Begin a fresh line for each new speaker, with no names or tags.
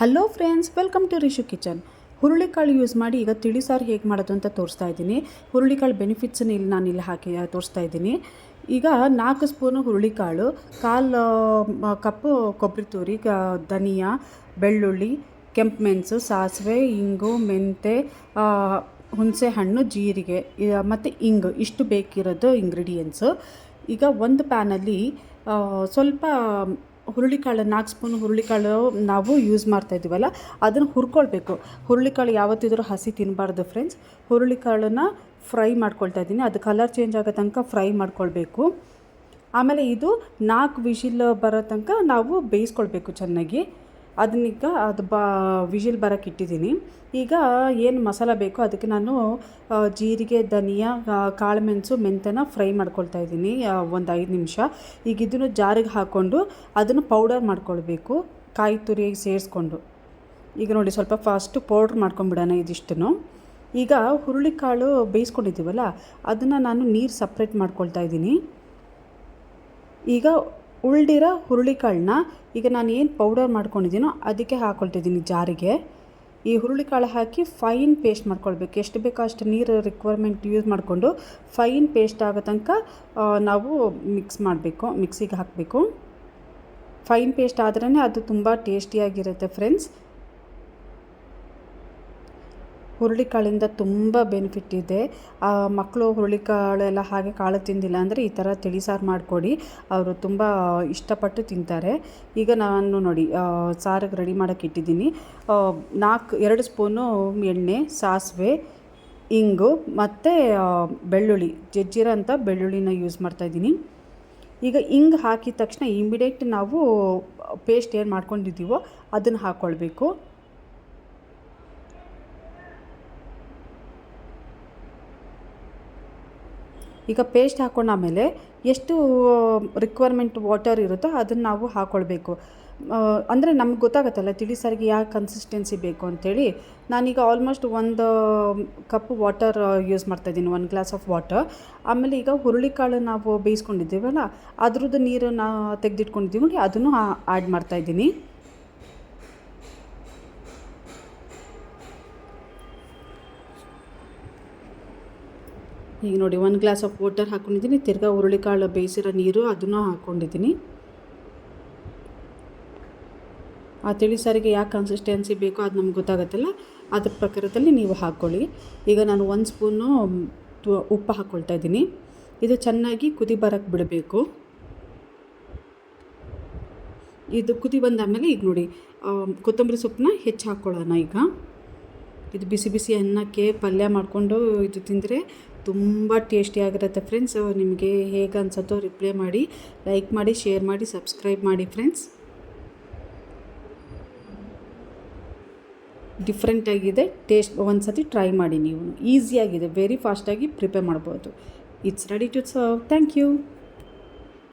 Hello friends welcome to Rishu kitchen ಹುರುಳಿಕಾಳು use ಮಾಡಿ ಈಗ ತಿಳಿ ಸಾರು ಹೇಗೆ ಮಾಡೋದು ಅಂತ ತೋರಿಸ್ತಾ ಇದ್ದೀನಿ. ಹುರುಳಿಕಾಳು ಬೆನಿಫಿಟ್ಸನ್ನು ಇಲ್ಲಿ ನಾನು ಇಲ್ಲಿ ಹಾಕಿ ತೋರಿಸ್ತಾ ಇದ್ದೀನಿ. ಈಗ ನಾಲ್ಕು ಸ್ಪೂನು ಹುರುಳಿಕಾಳು ಕಾಲು ಕಪ್ಪು ಕೊಬ್ಬರಿ ತುರಿ ಧನಿಯಾ, ಬೆಳ್ಳುಳ್ಳಿ, ಕೆಂಪು ಮೆಣಸು, ಸಾಸಿವೆ, ಇಂಗು, ಮೆಂತೆ ಹುಣಸೆ ಹಣ್ಣು, ಜೀರಿಗೆ ಮತ್ತು ಇಂಗು, ಇಷ್ಟು ಬೇಕಿರೋದು ಇಂಗ್ರೀಡಿಯೆಂಟ್ಸು ಈಗ ಒಂದು ಪ್ಯಾನಲ್ಲಿ ಸ್ವಲ್ಪ ಹುರುಳಿಕಾಳು, ನಾಲ್ಕು ಸ್ಪೂನ್ ಹುರುಳಿಕಾಳು ನಾವು ಯೂಸ್ ಮಾಡ್ತಾ ಇದ್ದೀವಲ್ಲ, ಅದನ್ನು ಹುರ್ಕೊಳ್ಬೇಕು. ಹುರುಳಿಕಾಳು ಯಾವತ್ತಿದ್ರೂ ಹಸಿ ತಿನ್ನಬಾರ್ದು ಫ್ರೆಂಡ್ಸ್ ಹುರುಳಿಕಾಳನ್ನು ಫ್ರೈ ಮಾಡ್ಕೊಳ್ತಾ ಇದ್ದೀನಿ. ಅದು ಕಲರ್ ಚೇಂಜ್ ಆಗೋ ತನಕ ಫ್ರೈ ಮಾಡ್ಕೊಳ್ಬೇಕು. ಆಮೇಲೆ ಇದು ನಾಲ್ಕು ವಿಶಿಲ್ ಬರೋ ತನಕ ನಾವು ಬೇಯಿಸ್ಕೊಳ್ಬೇಕು ಚೆನ್ನಾಗಿ. ಅದನ್ನೀಗ ಅದು ಬಾ ವಿಶಿಲ್ ಬರೋಕ್ಕೆ ಇಟ್ಟಿದ್ದೀನಿ. ಈಗ ಏನು ಮಸಾಲ ಬೇಕೋ ಅದಕ್ಕೆ ನಾನು ಜೀರಿಗೆ, ಧನಿಯಾ ಕಾಳುಮೆಣಸು, ಮೆಂತ್ಯನ ಫ್ರೈ ಮಾಡ್ಕೊಳ್ತಾ ಇದ್ದೀನಿ ಒಂದು ಐದು ನಿಮಿಷ. ಈಗ ಇದನ್ನು ಜಾರಿಗೆ ಹಾಕ್ಕೊಂಡು ಅದನ್ನು ಪೌಡರ್ ಮಾಡ್ಕೊಳ್ಬೇಕು, ಕಾಯಿ ತುರಿ ಸೇರಿಸ್ಕೊಂಡು. ಈಗ ನೋಡಿ ಸ್ವಲ್ಪ ಫಾಸ್ಟು ಪೌಡ್ರ್ ಮಾಡ್ಕೊಂಬಿಡೋಣ ಇದಿಷ್ಟನ್ನು. ಈಗ ಹುರುಳಿಕಾಳು ಬೇಯಿಸ್ಕೊಂಡಿದ್ದೀವಲ್ಲ, ಅದನ್ನು ನಾನು ನೀರು ಸಪ್ರೇಟ್ ಮಾಡ್ಕೊಳ್ತಾ ಇದ್ದೀನಿ. ಈಗ ಉಳ್ದಿರೋ ಹುರುಳಿಕಾಳನ್ನ ಈಗ ನಾನು ಏನು ಪೌಡರ್ ಮಾಡ್ಕೊಂಡಿದ್ದೀನೋ ಅದಕ್ಕೆ ಹಾಕ್ಕೊಳ್ತಿದ್ದೀನಿ ಜಾರಿಗೆ. ಈ ಹುರುಳಿಕಾಳು ಹಾಕಿ ಫೈನ್ ಪೇಸ್ಟ್ ಮಾಡ್ಕೊಳ್ಬೇಕು. ಎಷ್ಟು ಬೇಕೋ ಅಷ್ಟು ನೀರು ರಿಕ್ವೈರ್ಮೆಂಟ್ ಯೂಸ್ ಮಾಡಿಕೊಂಡು ಫೈನ್ ಪೇಸ್ಟ್ ಆಗೋ ತನಕ ನಾವು ಮಿಕ್ಸ್ ಮಾಡಬೇಕು ಮಿಕ್ಸಿಗೆ ಹಾಕಬೇಕು. ಫೈನ್ ಪೇಸ್ಟ್ ಆದ್ರೇ ಅದು ತುಂಬ ಟೇಸ್ಟಿಯಾಗಿರುತ್ತೆ ಫ್ರೆಂಡ್ಸ್ ಹುರುಳಿಕಾಳಿಂದ ತುಂಬ ಬೆನಿಫಿಟ್ ಇದೆ. ಆ, ಮಕ್ಕಳು ಹುರುಳಿಕಾಳೆಲ್ಲ ಹಾಗೆ ಕಾಳು ತಿಂದಿಲ್ಲ ಅಂದರೆ ಈ ಥರ ತಿಳಿ ಸಾರು ಮಾಡಿಕೊಡಿ. ಅವರು ತುಂಬ ಇಷ್ಟಪಟ್ಟು ತಿಂತಾರೆ. ಈಗ ನಾನು ನೋಡಿ ಸಾರಿಗೆ ರೆಡಿ ಮಾಡೋಕ್ಕೆ ಇಟ್ಟಿದ್ದೀನಿ. ನಾಲ್ಕು ಎರಡು ಸ್ಪೂನು ಎಣ್ಣೆ ಸಾಸಿವೆ ಇಂಗು ಮತ್ತು ಬೆಳ್ಳುಳ್ಳಿ ಜಜ್ಜಿರೋ ಅಂತ ಬೆಳ್ಳುಳ್ಳಿನ ಯೂಸ್ ಮಾಡ್ತಾಯಿದ್ದೀನಿ ಈಗ ಇಂಗ್ ಹಾಕಿದ ತಕ್ಷಣ ಇಮಿಡಿಯೇಟ್ ನಾವು ಪೇಸ್ಟ್ ಏನು ಮಾಡ್ಕೊಂಡಿದ್ದೀವೋ ಅದನ್ನು ಹಾಕ್ಕೊಳ್ಬೇಕು ಈಗ ಪೇಸ್ಟ್ ಹಾಕೊಂಡಾಮೇಲೆ ಎಷ್ಟು ರಿಕ್ವೈರ್ಮೆಂಟ್ ವಾಟರ್ ಇರುತ್ತೋ ಅದನ್ನು ನಾವು ಹಾಕ್ಕೊಳ್ಬೇಕು ಅಂದರೆ ನಮ್ಗೆ ಗೊತ್ತಾಗುತ್ತಲ್ಲ ತಿಳಿ ಸಾರಿಗೆ ಯಾವ ಕನ್ಸಿಸ್ಟೆನ್ಸಿ ಬೇಕು ಅಂಥೇಳಿ ನಾನೀಗ ಆಲ್ಮೋಸ್ಟ್ ಒಂದು ಕಪ್ ವಾಟರ್ ಯೂಸ್ ಮಾಡ್ತಾ ಇದ್ದೀನಿ, ಒಂದು ಗ್ಲಾಸ್ ಆಫ್ ವಾಟರ್ ಆಮೇಲೆ ಈಗ ಹುರುಳಿಕಾಳು ನಾವು ಬೇಯಿಸ್ಕೊಂಡಿದ್ದೀವಲ್ಲ ಅದ್ರದ್ದು ನೀರನ್ನು ತೆಗೆದಿಟ್ಕೊಂಡಿದ್ದೀವಿ ನೋಡಿ ಅದನ್ನು ಆ್ಯಡ್ ಮಾಡ್ತಾಯಿದ್ದೀನಿ ಈಗ ನೋಡಿ ಒಂದು ಗ್ಲಾಸ್ ಆಫ್ ವಾಟರ್ ಹಾಕ್ಕೊಂಡಿದ್ದೀನಿ ತಿರ್ಗಾ ಹುರುಳಿಕಾಳು ಬೇಯಿಸಿರೋ ನೀರು ಅದನ್ನು ಹಾಕ್ಕೊಂಡಿದ್ದೀನಿ ಆ ತಿಳಿ ಸಾರಿಗೆ ಯಾವ ಕನ್ಸಿಸ್ಟೆನ್ಸಿ ಬೇಕೋ ಅದು ನಮ್ಗೆ ಗೊತ್ತಾಗುತ್ತಲ್ಲ? ಅದ್ರ ಪ್ರಕಾರದಲ್ಲಿ ನೀವು ಹಾಕ್ಕೊಳ್ಳಿ ಈಗ ನಾನು ಒಂದು ಸ್ಪೂನು ಉಪ್ಪು ಹಾಕ್ಕೊಳ್ತಾ ಇದ್ದೀನಿ. ಇದು ಚೆನ್ನಾಗಿ ಕುದಿ ಬರೋಕ್ಕೆ ಬಿಡಬೇಕು. ಇದು ಕುದಿ ಬಂದಾದಮೇಲೆ ಈಗ ನೋಡಿ ಕೊತ್ತಂಬರಿ ಸೊಪ್ಪನ್ನ ಹೆಚ್ಚು ಹಾಕ್ಕೊಳ್ಳೋಣ ಈಗ. ಇದು ಬಿಸಿ ಬಿಸಿ ಅನ್ನಕ್ಕೆ ಪಲ್ಯ ಮಾಡಿಕೊಂಡು ಇದು ತಿಂದರೆ ತುಂಬ ಟೇಸ್ಟಿಯಾಗಿರುತ್ತೆ ಫ್ರೆಂಡ್ಸ್. ನಿಮಗೆ ಹೇಗೆ ಅನ್ಸುತ್ತೋ ರಿಪ್ಲೈ ಮಾಡಿ ಲೈಕ್ ಮಾಡಿ ಶೇರ್ ಮಾಡಿ ಸಬ್ಸ್ಕ್ರೈಬ್ ಮಾಡಿ ಫ್ರೆಂಡ್ಸ್ ಡಿಫ್ರೆಂಟಾಗಿದೆ ಟೇಸ್ಟ್ ಒಂದು ಸತಿ ಟ್ರೈ ಮಾಡಿ ನೀವು. ಈಸಿಯಾಗಿದೆ ವೆರಿ ಫಾಸ್ಟಾಗಿ ಪ್ರಿಪೇರ್ ಮಾಡ್ಬೋದು. It's ready to serve thank you